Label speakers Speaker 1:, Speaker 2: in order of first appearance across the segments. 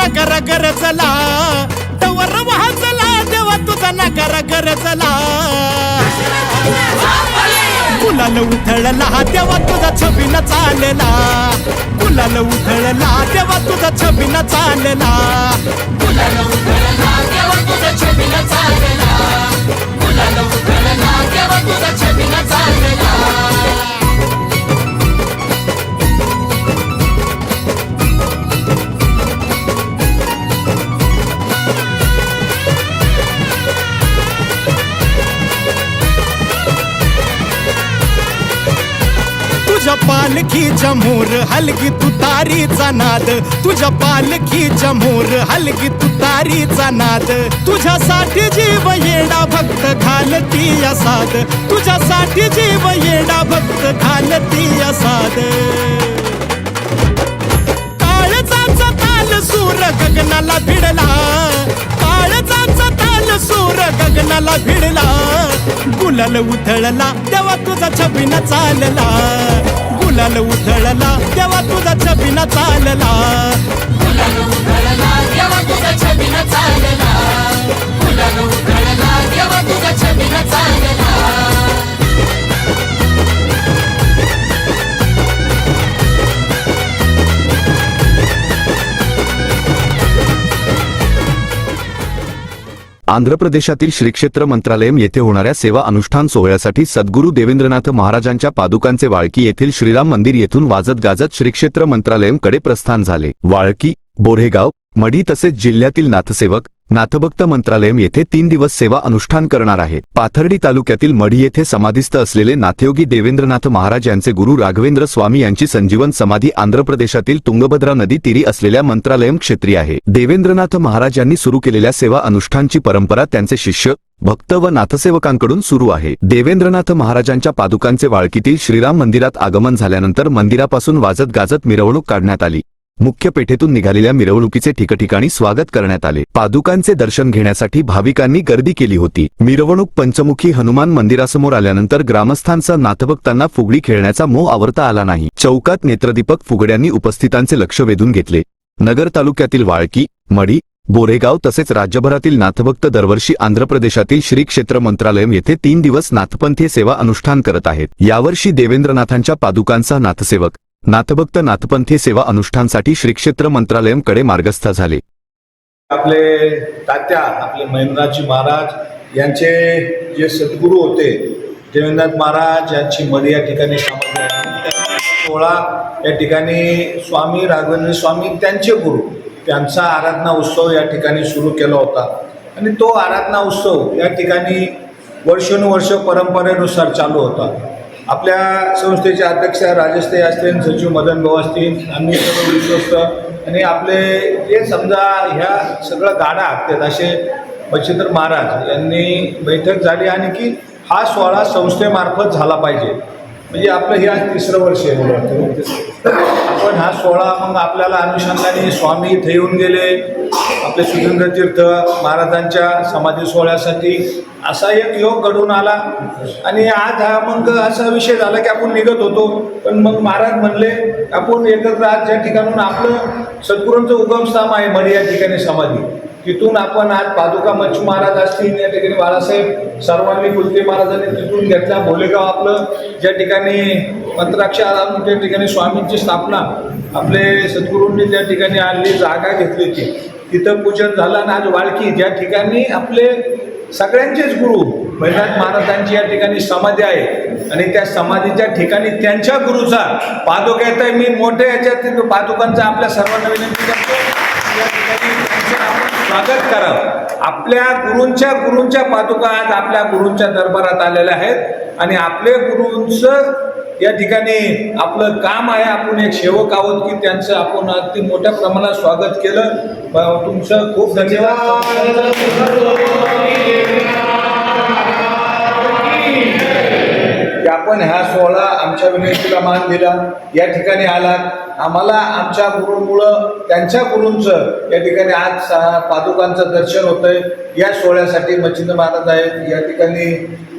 Speaker 1: देवा तुझा नगर चला. टवर उथळला देवा तुझा नगर चालला. कुलाल उथळला देवा तुझा छबीन चालला. कुलाल उथळला देवा तुझा छबीन चालला. तुझ्या पालखी जमूर हलगी तुतारीचा नाद. तुझ्या पालखी जमूर हलगी तुतारीचा नाद. तुझ्यासाठी जीव येडा भक्त घालती असाद तुझ्यासाठी जीव येडा भक्त घालती असाद काळजाचा ताल सूर गगनाला भिडला. काळजाचा ताल सूर गगनाला भिडला. गुलाल उधळला तेव्हा तुझा छबिना चालला. गुलाल उधळला तेव्हा तुझा छबिना चालला.
Speaker 2: आंध्र प्रदेशातील श्री क्षेत्र मंत्रालयम येथे होणाऱ्या सेवा अनुष्ठान सोहळ्यासाठी सद्गुरू देवेंद्रनाथ महाराजांच्या पादुकांचे वाळकी येथील श्रीराम मंदिर येथून वाजत गाजत श्री क्षेत्र प्रस्थान झाले. वाळकी बोरेगाव मढी तसेच जिल्ह्यातील नाथसेवक नाथभक्त मंत्रालयम येथे तीन दिवस सेवा अनुष्ठान करणार आहे. पाथर्डी तालुक्यातील मढी येथे समाधीस्थ असलेले नाथयोगी देवेंद्रनाथ महाराज यांचे गुरु राघवेंद्र स्वामी यांची संजीवन समाधी आंध्र प्रदेशातील तुंगभद्रा नदी तीरी असलेल्या मंत्रालयम क्षेत्री आहे. देवेंद्रनाथ महाराज यांनी सुरू केलेल्या सेवा अनुष्ठानची परंपरा त्यांचे शिष्य भक्त व नाथसेवकांकडून सुरू आहे. देवेंद्रनाथ महाराजांच्या पादुकांचे वाळकीतील श्रीराम मंदिरात आगमन झाल्यानंतर मंदिरापासून वाजत गाजत मिरवणूक काढण्यात आली. मुख्य पेठेतून निघालेल्या मिरवणुकीचे ठिकठिकाणी स्वागत करण्यात आले. पादुकांचे दर्शन घेण्यासाठी भाविकांनी गर्दी केली होती. मिरवणूक पंचमुखी हनुमान मंदिरासमोर आल्यानंतर ग्रामस्थांचा नाथभक्तांना फुगडी खेळण्याचा मोह आवरता आला नाही. चौकात नेत्रदीपक फुगड्यांनी उपस्थितांचे लक्ष वेधून घेतले. नगर तालुक्यातील वाळकी मढी बोरेगाव तसेच राज्यभरातील नाथभक्त दरवर्षी आंध्र प्रदेशातील श्री क्षेत्र मंत्रालयम येथे तीन दिवस नाथपंथीय सेवा अनुष्ठान करत आहेत. यावर्षी देवेंद्रनाथांच्या पादुकांचा नाथसेवक नाथभक्त नाथपंथी सेवा अनुष्ठानसाठी श्री क्षेत्र मंत्रालयमकडे मार्गस्थ झाले.
Speaker 3: आपले तात्या आपले महेंद्राजी महाराज यांचे जे सद्गुरू होते देवेंद्रनाथ महाराज यांची मडी या ठिकाणी सोहळा या ठिकाणी स्वामी राघवेंद्र स्वामी त्यांचे गुरु. त्यांचा आराधना उत्सव या ठिकाणी सुरू केला होता. आणि तो आराधना उत्सव या ठिकाणी वर्षानुवर्ष परंपरेनुसार चालू होता. आपल्या संस्थेचे अध्यक्ष राजस्ते असतील सचिव मदन भाऊ असतील आम्ही सर्व विश्वस्त. आणि आपले जे समजा ह्या सगळं गाडा हाकतात असे बचेंद्र महाराज यांनी बैठक झाली आणि की हा सोहळा संस्थेमार्फत झाला पाहिजे. म्हणजे आपलं हे आज तिसरं वर्ष आहे. मला वाटतं आपण हा सोहळा मग आपल्याला अनुषंगाने स्वामी इथे येऊन गेले. आपले सुरेंद्र तीर्थ महाराजांच्या समाधी सोहळ्यासाठी असा एक योग घडून आला. आणि आज हा मग असा विषय झाला की आपण निघत होतो. पण मग महाराज म्हणले आपण एकत्र आज ज्या ठिकाणून आपलं सद्गुरूंचं उगमस्थान आहे मढी या ठिकाणी समाधी तिथून आपण आज पादुका मच्छू महाराज असतील या ठिकाणी बाळासाहेब सर्वांनी कुलते महाराजांनी तिथून घेतला भोलेगाव आपलं ज्या ठिकाणी मंत्राक्षर आणून त्या ठिकाणी स्वामींची स्थापना आपले सद्गुरूंनी त्या ठिकाणी आणली जागा घेतली होती तिथं पूजन झालं आणि आज वाळकी ज्या ठिकाणी आपले सगळ्यांचेच गुरु भैरनाथ महाराजांची या ठिकाणी समाधी आहे. आणि त्या समाधीच्या ठिकाणी त्यांच्या गुरुचा पादुका येत आहे मी मोठ्या याच्यात पादुकांचा आपल्या सर्वांना विनंती करतो. या ठिकाणी आपण स्वागत करावं. आपल्या गुरूंच्या गुरूंच्या पादुका आज आपल्या गुरूंच्या दरबारात आलेल्या आहेत. आणि आपले गुरूंचं या ठिकाणी आपलं काम आहे आपण एक सेवक आहोत की त्यांचं आपण अगदी मोठ्या प्रमाणात स्वागत केलं. तुमचं खूप धन्यवाद. की आपण ह्या सोहळा आमच्या विनंतीला मान दिला. या ठिकाणी आलात. आम्हाला आमच्या गुरुमुळं त्यांच्या गुरूंचं या ठिकाणी आज सा- पादुकांचं दर्शन होतंय. या सोहळ्यासाठी मच्छिंद्र महाराज आहेत. या ठिकाणी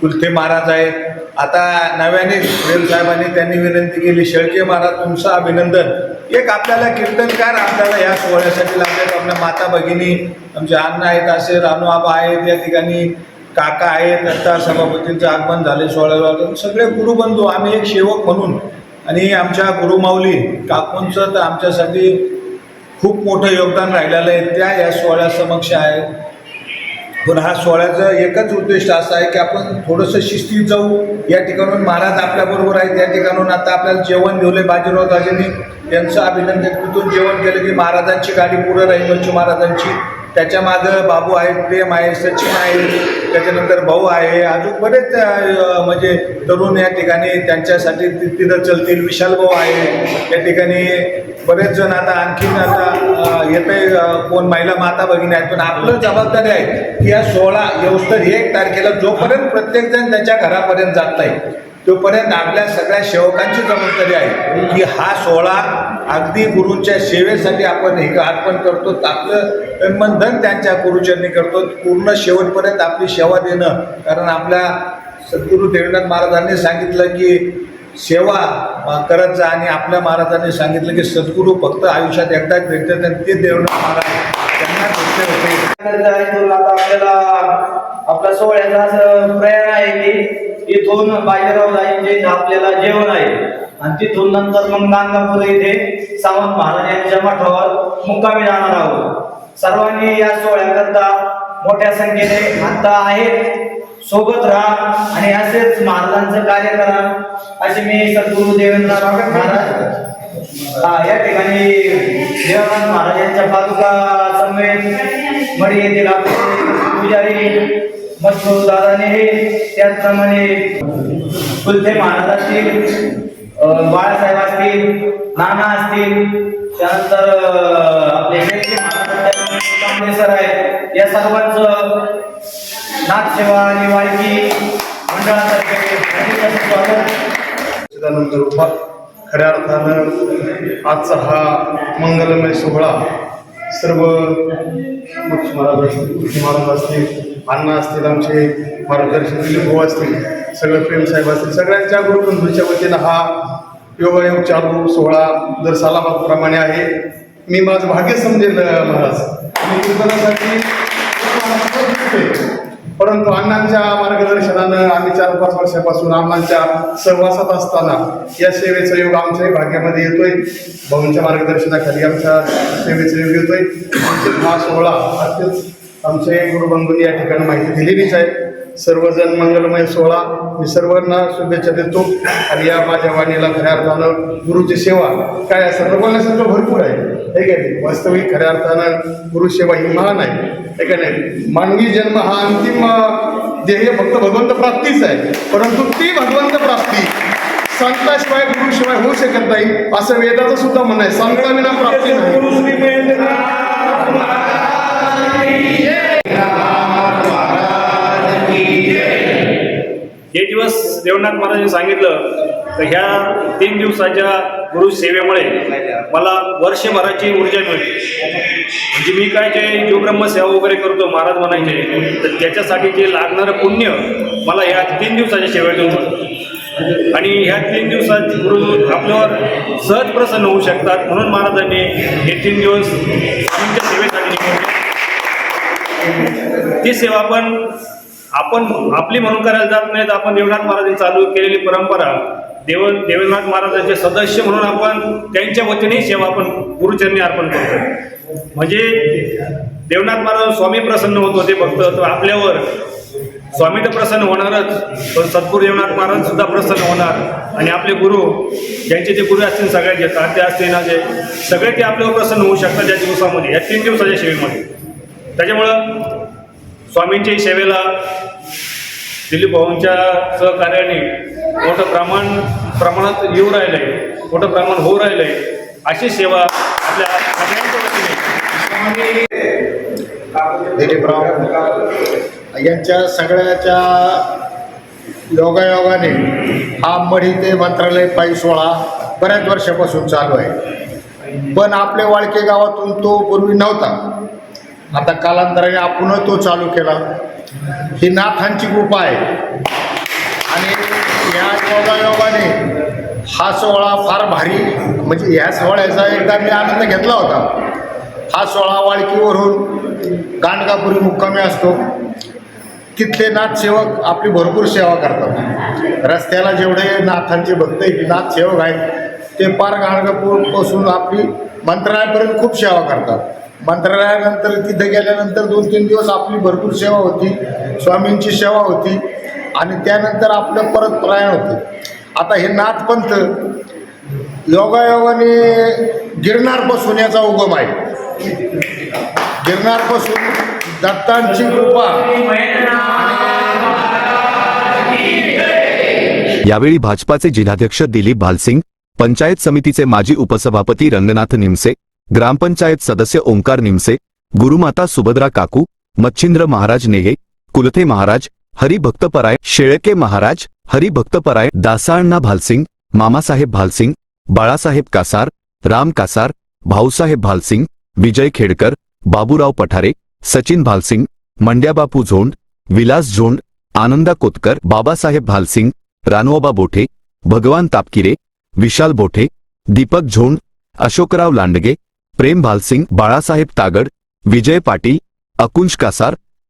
Speaker 3: कुलथे महाराज आहेत. आता नव्याने रेल साहेबांनी त्यांनी विनंती केली शेळके महाराज तुमचं अभिनंदन. एक आपल्याला कीर्तनकार आपल्याला या सोहळ्यासाठी लागतात आपल्या माता भगिनी आमचे अण्णा आहेत असे रानू आबा आहेत या ठिकाणी काका आहेत आता सभापतींचं आगमन झाले सोहळ्याला सगळे गुरुबंधू आम्ही एक सेवक म्हणून आणि आमच्या गुरुमाऊली काकूंचं तर आमच्यासाठी खूप मोठं योगदान राहिलेलं आहे. त्या या सोहळ्या समक्ष आहे पण हा सोहळ्याचं एकच उद्दिष्ट असं आहे की आपण थोडंसं शिस्तीत जाऊ. या ठिकाणून महाराज आपल्याबरोबर आहेत. या ठिकाणून आता आपल्याला जेवण ठेवले बाजीराव राजेंनी त्यांचं अभिनंदन तिथून जेवण केलं की महाराजांची गाडी पुढं राहील महाराजांची. त्याच्या मागं बाबू आहेत प्रेम आहे सचिन आहे त्याच्यानंतर भाऊ आहे अजून बरेच म्हणजे तरुण या ठिकाणी त्यांच्यासाठी तिथं चलतील. विशाल भाऊ आहे या ठिकाणी बरेच जण आता आणखीन आता येते कोण महिला माता भगिनी आहेत पण आपलं जबाबदारी आहे की या सोहळा व्यवस्थित एक तारखेला जोपर्यंत प्रत्येकजण त्याच्या घरापर्यंत जात नाही तोपर्यंत आपल्या सगळ्या सेवकांची जबाबदारी आहे की हा सोहळा अगदी गुरूंच्या सेवेसाठी आपण हे अर्पण करतो. आपलं तन मन धन त्यांच्या गुरुचरणी करतो. पूर्ण शेवटपर्यंत आपली सेवा देणं. कारण आपल्या सद्गुरू देवनाथ महाराजांनी सांगितलं की सेवा करत जा आणि आपल्या महाराजांनी सांगितलं की सद्गुरू फक्त आयुष्यात एकदाच भेटतात आणि ते देवनाथ महाराज त्यांना भेटले होते.
Speaker 4: आता आपल्याला आपल्या सोहळ्याचा असं प्रयाण आहे की इथून बाजीराव जाईंचे इथं आपल्याला जेवण आहे. आणि तिथून नंतर मग नांदापूर इथे सावंत महाराज यांच्या मठावर मुक्कामी जाणार आहोत. सर्वांनी या सोहळ्याकरता मोठ्या संख्येने आता आहेत. सोबत राहा आणि असेच महाराजांचं कार्य करा. अशी मी सद्गुरु देवेंद्र महाराज हा या ठिकाणी देवानंद महाराजांच्या पादुका समेत मडी येथील पुजारी मजकूर दादाने त्याचप्रमाणे कुलते महाराजातील बाळासाहेब असतील नाना असतील त्यानंतर आपले सर आहेत या सर्वांचं नाथसेवा आणि वाळकी मंडळातर्फे
Speaker 5: खऱ्या अर्थानं आजचा हा मंगलमय सोहळा सर्व महाराज असतील अण्णा असतील आमचे मार्गदर्शन दिलीप भाऊ असतील सगळे प्रेमसाहेब असतील सगळ्यांच्या गुरुबंधूच्या वतीनं हा योगायोग चालू सोहळा दर सालाबादप्रमाणे आहे. मी माझं भाग्य समजेल महाराज. मी कीर्तनासाठी परंतु अण्णांच्या मार्गदर्शनानं आम्ही चार पाच वर्षापासून अण्णांच्या सहवासात असताना या सेवेचा योग आमच्याही भाग्यामध्ये येतोय. भाऊंच्या मार्गदर्शनाखाली आमच्या सेवेचा योग येतोय. हा सोहळा अत्यंत आमचे गुरुबंधूंनी या ठिकाणी माहिती दिलेलीच आहे. सर्वजण मंगलमय सोहळा. मी सर्वांना शुभेच्छा देतो. आणि या माझ्या वाणीला खऱ्या अर्थानं गुरुची सेवा. काय असं? बोलण्यासारखं भरपूर आहे. हे काय? नाही वास्तविक खऱ्या अर्थानं गुरुसेवा ही महान आहे. हे काय नाही? मानवी जन्म हा अंतिम ध्येय फक्त भगवंत प्राप्तीच आहे. परंतु ती भगवंत प्राप्ती संताशिवाय गुरुशिवाय होऊ शकत नाही. असं वेदाचं सुद्धा म्हणणं आहे. संताविना प्राप्ती नाही.
Speaker 6: दिवस देवनाथ महाराजांनी सांगितलं तर ह्या तीन दिवसाच्या गुरु सेवेमुळे मला वर्षभराची ऊर्जा मिळते. म्हणजे मी काय जे जीवब्रह्म सेवा वगैरे करतो महाराज म्हणायचे तर त्याच्यासाठी जे लागणारं पुण्य मला ह्या तीन दिवसाच्या सेवेतून होतं आणि ह्या तीन दिवसात गुरु आपल्यावर सहज प्रसन्न होऊ शकतात म्हणून महाराजांनी हे तीन दिवस तुमच्या सेवेसाठी ती सेवा पण आपण आपली म्हणून करायला जात नाही तर आपण देवनाथ महाराजांनी चालू केलेली परंपरा देव देवनाथ महाराजांचे सदस्य म्हणून आपण त्यांच्या वतीने सेवा आपण गुरुचरणी अर्पण करतो. म्हणजे देवनाथ महाराज स्वामी प्रसन्न होत होते फक्त तर आपल्यावर स्वामी तर प्रसन्न होणारच पण सद्गुरू देवनाथ महाराज सुद्धा प्रसन्न होणार. आणि आपले गुरु ज्यांचे जे गुरु असतील सगळ्यात जे तात्या असतील ना जे सगळे ते आपल्यावर प्रसन्न होऊ शकतात या दिवसामध्ये या तीन दिवसाच्या सेवेमध्ये त्याच्यामुळं स्वामींच्या सेवेला दिलीप भाऊंच्या सहकार्याने मोठं प्रमाण प्रमाणात येऊ राहिलंय मोठं प्रमाण होऊ राहिलंय अशी सेवा आपल्या सगळ्यांच्या
Speaker 7: दिलीपराव यांच्या सगळ्याच्या योगायोगाने हा मढी ते मंत्रालय पायी सोहळा बऱ्याच वर्षापासून चालू आहे. पण आपल्या वाळके गावातून तो पूर्वी नव्हता. आता कालांतराने आपण तो चालू केला. ही नाथांची कृपा आहे. आणि या योगायोगाने हा सोहळा फार भारी म्हणजे ह्या सोहळ्याचा एकदा मी आनंद घेतला होता. हा सोहळा वाळकीवरून गाणगापुरी मुक्कामी असतो. तिथले नाथसेवक आपली भरपूर सेवा करतात. रस्त्याला जेवढे नाथांचे भक्त आहेत, नाथसेवक आहेत ते पार गाणगापूरपासून आपली मंत्रालयापर्यंत खूप सेवा करतात. मंत्रालयानंतर तिथं गेल्यानंतर दोन तीन दिवस आपली भरपूर सेवा होती स्वामींची सेवा होती आणि त्यानंतर आपलं परत प्रयाण होते. आता हे नाथपंथ योगायोगाने गिरणारपासून याचा उगम आहे. गिरणारपासून दत्तांची कृपा.
Speaker 2: यावेळी भाजपाचे जिल्हाध्यक्ष दिलीप भालसिंग पंचायत समितीचे माजी उपसभापती रंगनाथ निमसे ग्रामपंचायत सदस्य ओंकार निमसे, गुरुमाता सुभद्रा काकू, मच्छिंद्र महाराज नेहे, कुलथे महाराज हरिभक्तपराय शेळके महाराज हरिभक्तपराय दासाअण्णा भालसिंग, मामासाहेब भालसिंग, बाळासाहेब कासार, राम कासार, भाऊसाहेब भालसिंग, विजय खेडकर, बाबूराव पठारे, सचिन भालसिंग, मंड्याबापू झोंड, विलास झोंड, आनंदा कोतकर, बाबासाहेब भालसिंग, रानोबा बोठे, भगवान तापकिरे, विशाल बोठे, दीपक झोंड, अशोकराव लांडगे प्रेम भालसिंग बाळासाहेब तागड विजय पाटील अकुंश कासार